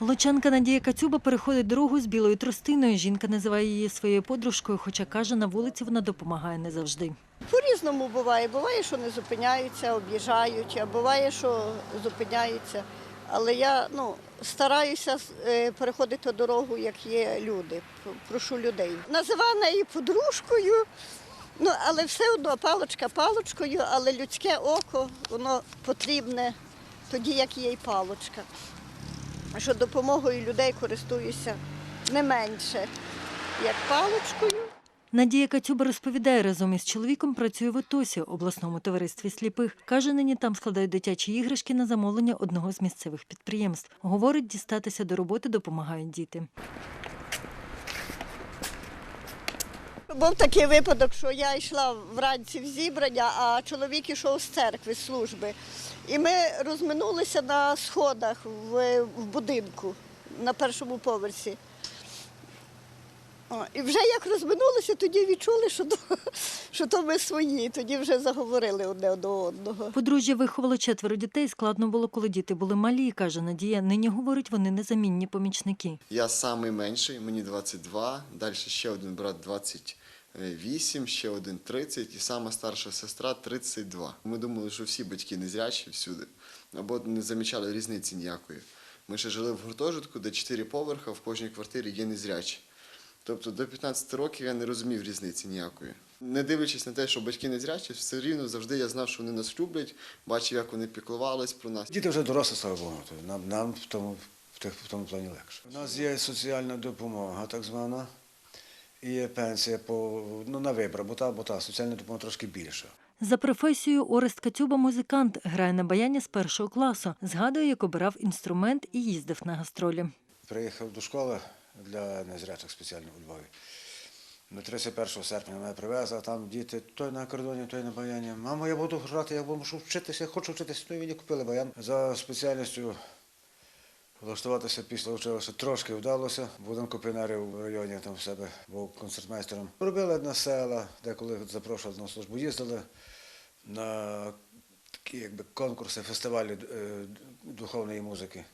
Лучанка Надія Кацюба переходить дорогу з білою тростиною. Жінка називає її своєю подружкою, хоча каже, на вулиці вона допомагає не завжди. По-різному буває. Буває, що не зупиняються, об'їжджають, а буває, що зупиняються. Але я ну, стараюся е, переходити дорогу, як є люди. Прошу людей. Називаю неї подружкою, ну, але все одно паличка паличкою, але людське око воно потрібне тоді, як є й паличка. Що допомогою людей користуюся не менше, як паличкою. Надія Кацюба розповідає, разом із чоловіком працює в ОТОСі, обласному товаристві сліпих. Каже, нині там складають дитячі іграшки на замовлення одного з місцевих підприємств. Говорить, дістатися до роботи допомагають діти. Був такий випадок, що я йшла вранці в зібрання, а чоловік ішов з церкви, з служби. І ми розминулися на сходах в, в будинку на першому поверсі. О, і вже як розминулися, тоді відчули, що то, що то ми свої, тоді вже заговорили одне до одного. Подружжя виховало четверо дітей. Складно було, коли діти були малі, каже Надія. Нині говорить, вони незамінні помічники. Я самий менший, мені 22, далі ще один брат 28, ще один 30 і сама старша сестра 32. Ми думали, що всі батьки незрячі всюди, або не замічали різниці ніякої. Ми ще жили в гуртожитку, де 4 поверха, в кожній квартирі є незрячі. Тобто до 15 років я не розумів різниці ніякої. Не дивлячись на те, що батьки незрячі, все рівно завжди я знав, що вони нас люблять, бачив, як вони піклувались про нас. Діти вже дорослі, слава Богу, нам, нам в, тому, в тому плані легше. У нас є соціальна допомога, так звана, і пенсія по, ну, на вибір, бо та, бо та соціальна допомога трошки більша. За професією Орест Кацюба музикант, грає на баяні з першого класу. Згадує, як обирав інструмент і їздив на гастролі. Приїхав до школи для незрячих спеціально у Львові. На 31 серпня мене привезли, а там діти той на кордоні, той на баяні. Мамо, я буду грати, я мушу вчитися, я хочу вчитися. І мені купили баян. За спеціальністю влаштуватися після училища трошки вдалося. В будинку піонерів в районі там в себе був концертмейстером. Робили на села, деколи запрошували на службу, їздили на такі якби конкурси, фестивалі е, духовної музики.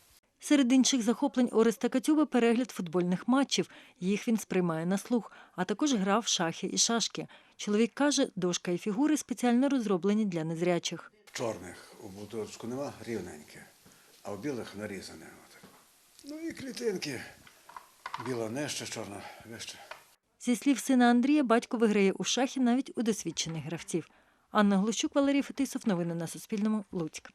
Серед інших захоплень Ореста Кацюби перегляд футбольних матчів. Їх він сприймає на слух, а також грав в шахи і шашки. Чоловік каже, дошка і фігури спеціально розроблені для незрячих. Чорних у будочку нема рівненьке, а в білих нарізане. Ну і клітинки. Біла нижче, чорна вище. Зі слів сина Андрія, батько виграє у шахи навіть у досвідчених гравців. Анна Глущук, Валерій Фетисов. Новини на Суспільному. Луцьк.